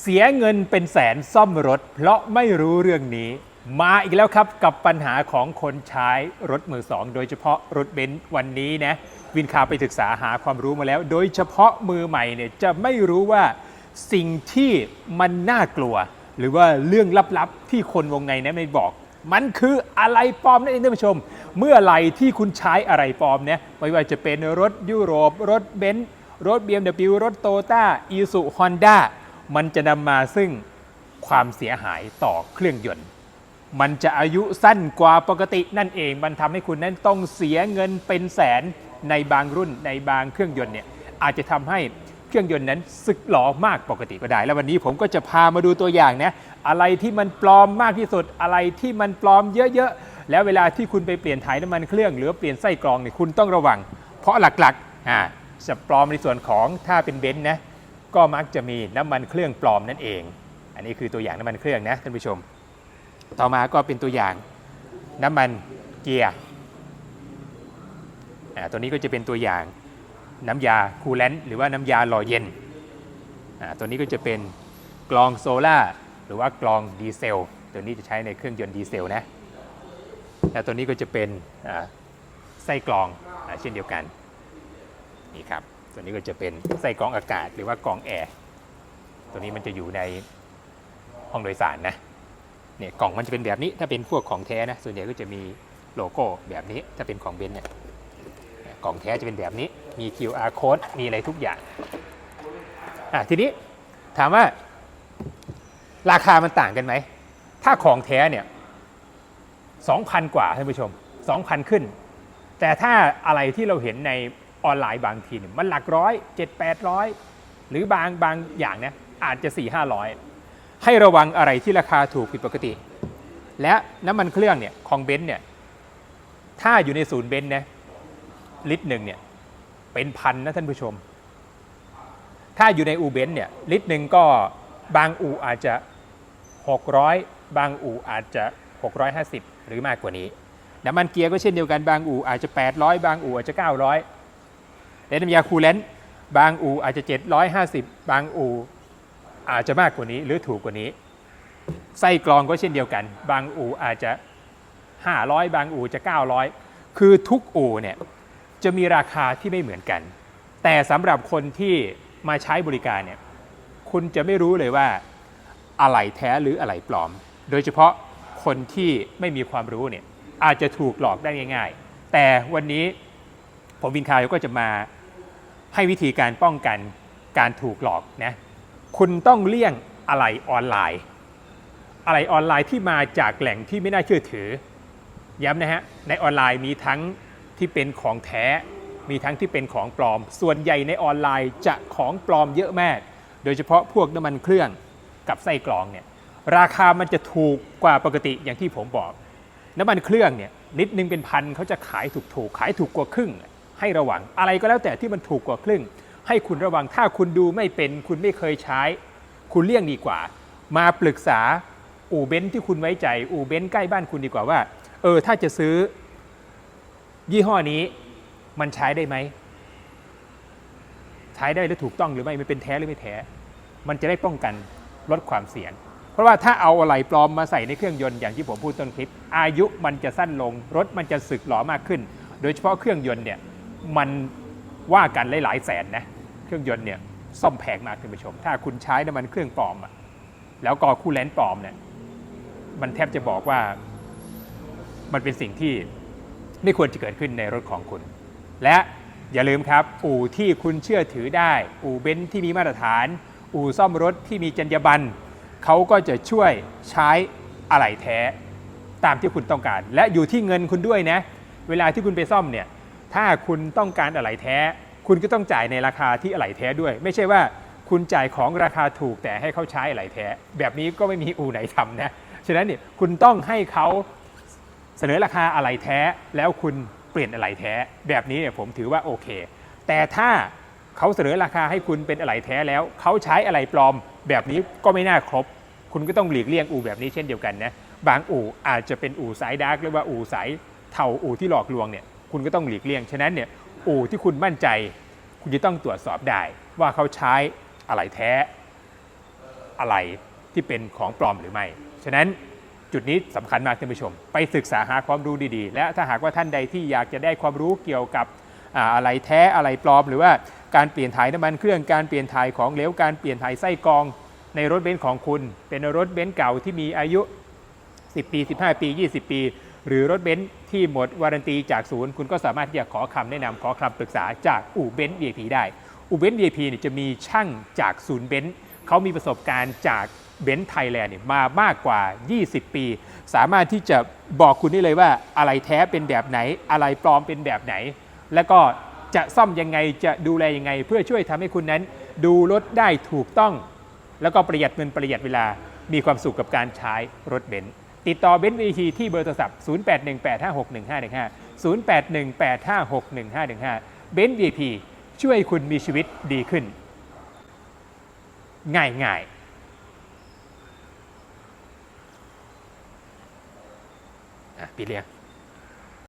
เสียเงินเป็นแสนซ่อมรถ เพราะไม่รู้เรื่องนี้ มาอีกแล้วครับกับปัญหาของคนใช้รถมือสองโดยเฉพาะรถเบนซ์วันนี้นะวินคาไปศึกษาหาความรู้มาแล้ว โดยเฉพาะมือใหม่เนี่ยจะไม่รู้ว่าสิ่งที่มันน่ากลัว หรือว่าเรื่องลับๆที่คนวงในนะไม่บอก มันคืออะไรปลอมนั่นเองท่านผู้ชม เมื่อไหร่ที่คุณใช้อะไรปลอมเนี่ยไม่ว่าจะเป็นรถยุโรป รถเบนซ์รถ BMW รถโตต้าอีซูฮอนด้า มันจะนำมาซึ่งความเสียหายต่อเครื่องยนต์ มันจะอายุสั้นกว่าปกตินั่นเอง มันทำให้คุณนั้นต้องเสียเงินเป็นแสนในบางรุ่นในบางเครื่องยนต์เนี่ยอาจจะทำให้เครื่องยนต์นั้นสึกหลอมากปกติก็ได้ แล้ววันนี้ผมก็จะพามาดูตัวอย่างนะอะไรที่มันปลอมมากที่สุด อะไรที่มันปลอมเยอะๆ แล้วเวลาที่คุณไปเปลี่ยนถ่ายน้ำมันเครื่องหรือเปลี่ยนไส้กรองเนี่ยคุณต้องระวัง เพราะหลักๆอ่าจะปลอมในส่วนของถ้าเป็นเบนซ์นะ ก็มักจะมีน้ำมันเครื่องปลอมนั่นเอง อันนี้คือตัวอย่างน้ำมันเครื่องนะท่านผู้ชม ต่อมาก็เป็นตัวอย่างน้ำมันเกียร์อ่าตัวนี้ก็จะเป็นตัวอย่างน้ำยาคูลแลนต์หรือว่าน้ำยาหล่อเย็นอ่าตัวนี้ก็จะเป็นกรองโซล่าหรือว่ากรองดีเซล ตัวนี้จะใช้ในเครื่องยนต์ดีเซลนะ แล้วตัวนี้ก็จะเป็นอ่าไส้กรองอเช่นเดียวกัน นี่ครับ ตัวนี้ก็จะเป็นไส้กรองอากาศหรือว่ากรองแอร์ตัวนี้มันจะอยู่ในห้องโดยสารนะเนี่ยกล่องมันจะเป็นแบบนี้ถ้าเป็นพวกของแท้นะส่วนใหญ่ก็จะมีโลโก้แบบนี้ถ้าเป็นของเบนเนี่ยเนี่ยกล่องแท้จะเป็นแบบนี้มี QR code มีอะไรทุกอย่างอะทีนี้ถามว่าราคามันต่างกันไหม ถ้าของแท้เนี่ย2,000กว่าท่านผู้ชม2,000ขึ้น แต่ถ้าอะไรที่เราเห็นใน ออนไลน์บางทีเนี่ยมันหลักร้อยเจ็ดแปดร้อยหรือบางบางอย่างเนี่ยอาจจะ4 5 0 0ให้ระวังอะไรที่ราคาถูกผิดปกติ และน้ำมันเครื่องเนี่ยของเบนซ์เนี่ยถ้าอยู่ในศูนย์เบนซ์นะลิตรหนึ่งเนี่ยเป็นพันนะท่านผู้ชม ถ้าอยู่ในอูเบนซ์เนี่ยลิตรหนึ่งก็บางอูอาจจะ 600 บางอูอาจจะ 650 หรือมากกว่านี้ น้ำมันเกียร์ก็เช่นเดียวกันบางอูอาจจะ 800 บางอูอาจจะ 900 และน้ำยาคูลเลนต์บางอูอาจจะ 750 บางอูอาจจะมากกว่านี้หรือถูกกว่านี้ ไส้กรองก็เช่นเดียวกัน บางอู่อาจจะ 500 บางอู่จะ 900 คือทุกอู่เนี่ยจะมีราคาที่ไม่เหมือนกัน แต่สำหรับคนที่มาใช้บริการเนี่ยคุณจะไม่รู้เลยว่าอะไรแท้หรืออะไรปลอม โดยเฉพาะคนที่ไม่มีความรู้เนี่ยอาจจะถูกหลอกได้ง่าย ๆ แต่วันนี้ผมวินคายก็จะมา ให้วิธีการป้องกันการถูกหลอกนะคุณต้องเลี่ยงอะไรออนไลน์ อะไรออนไลน์ที่มาจากแหล่งที่ไม่น่าเชื่อถือ ย้ำนะฮะในออนไลน์มีทั้งที่เป็นของแท้ มีทั้งที่เป็นของปลอม ส่วนใหญ่ในออนไลน์จะของปลอมเยอะมาก โดยเฉพาะพวกน้ำมันเครื่องกับไส้กรองเนี่ยราคามันจะถูกกว่าปกติอย่างที่ผมบอก น้ำมันเครื่องเนี่ยลิตรหนึ่งเป็นพันเขาจะขายถูกๆขายถูกกว่าครึ่ง ให้ระวัง อะไรก็แล้วแต่ที่มันถูกกว่าครึ่ง ให้คุณระวังถ้าคุณดูไม่เป็น คุณไม่เคยใช้ คุณเลี่ยงดีกว่า มาปรึกษาอู่เบนที่คุณไว้ใจอู่เบนใกล้บ้านคุณดีกว่าว่า เออถ้าจะซื้อ ยี่ห้อนี้มันใช้ได้ไหมใช้ได้หรือถูกต้องหรือไม่มันเป็นแท้หรือไม่แท้ มันจะได้ป้องกันลดความเสี่ยง เพราะว่าถ้าเอาอะไรปลอมมาใส่ในเครื่องยนต์อย่างที่ผมพูดต้นคลิป อายุมันจะสั้นลง รถมันจะสึกหรอมากขึ้น โดยเฉพาะเครื่องยนต์เนี่ย มันว่ากันหลายๆแสนนะเครื่องยนต์เนี่ยซ่อมแพงมากคุณผู้ชม ถ้าคุณใช้น้ำมันเครื่องปลอมอะแล้วก็คู่แลนปลอมเนี่ยมันแทบจะบอกว่ามันเป็นสิ่งที่ไม่ควรจะเกิดขึ้นในรถของคุณ และอย่าลืมครับ อู่ที่คุณเชื่อถือได้ อู่เบนซ์ที่มีมาตรฐาน อู่ซ่อมรถที่มีจรรยาบรรณเขาก็จะช่วยใช้อะไหล่แท้ตามที่คุณต้องการ และอยู่ที่เงินคุณด้วยนะ เวลาที่คุณไปซ่อมเนี่ย ถ้าคุณต้องการอะไหล่แท้ คุณก็ต้องจ่ายในราคาที่อะไหล่แท้ด้วย ไม่ใช่ว่าคุณจ่ายของราคาถูกแต่ให้เขาใช้อะไหล่แท้ แบบนี้ก็ไม่มีอู่ไหนทำนะฉะนั้นเนี่ยคุณต้องให้เขาเสนอราคาอะไหล่แท้ แล้วคุณเปลี่ยนอะไหล่แท้ แบบนี้เนี่ยผมถือว่าโอเค แต่ถ้าเขาเสนอราคาให้คุณเป็นอะไหล่แท้แล้วเขาใช้อะไหล่ปลอม แบบนี้ก็ไม่น่าครบ คุณก็ต้องหลีกเลี่ยงอู่แบบนี้เช่นเดียวกันนะบางอู่อาจจะเป็นอู่สายดาร์กหรือว่าอู่สายเทาอู่ที่หลอกลวงเนี่ย คุณก็ต้องหลีกเลี่ยง ฉะนั้นเนี่ยอู่ที่คุณมั่นใจ คุณจะต้องตรวจสอบได้ ว่าเขาใช้อะไรแท้อะไรที่เป็นของปลอมหรือไม่ ฉะนั้นจุดนี้สำคัญมากท่านผู้ชม ไปศึกษาหาความรู้ดีๆ และถ้าหากว่าท่านใดที่อยากจะได้ความรู้เกี่ยวกับอ่าอะไรแท้อะไรปลอม หรือว่าการเปลี่ยนถ่ายน้ำมันเครื่องการเปลี่ยนถ่ายของเหลวการเปลี่ยนถ่ายไส้กรองในรถเบนซ์ของคุณ เป็นรถเบนซ์เก่าที่มีอายุ 10 ปี 15 ปี 20 ปี หรือรถเบนซ์ที่หมดวารันตีจากศูนย์ คุณก็สามารถที่จะขอคำแนะนำขอคำปรึกษาจากอู่เบนซ์ VIP ได้ อู่เบนซ์ VIP เนี่ยจะมีช่างจากศูนย์เบนซ์เขามีประสบการณ์จากเบนซ์ไทยแลนด์เนี่ยมามากกว่า 20 ปี สามารถที่จะบอกคุณได้เลยว่าอะไรแท้เป็นแบบไหน อะไรปลอมเป็นแบบไหน แล้วก็จะซ่อมยังไงจะดูแลยังไง เพื่อช่วยทำให้คุณนั้น ดูรถได้ถูกต้อง แล้วก็ประหยัดเงินประหยัดเวลามีความสุขกับการใช้รถเบนซ์ ติดต่อเบนซ์วีทีที่เบอร์โทรศัพท์ 0818561515 0818561515 เบนซ์วีพีช่วยคุณมีชีวิตดีขึ้น ง่ายง่ายปิดเลยง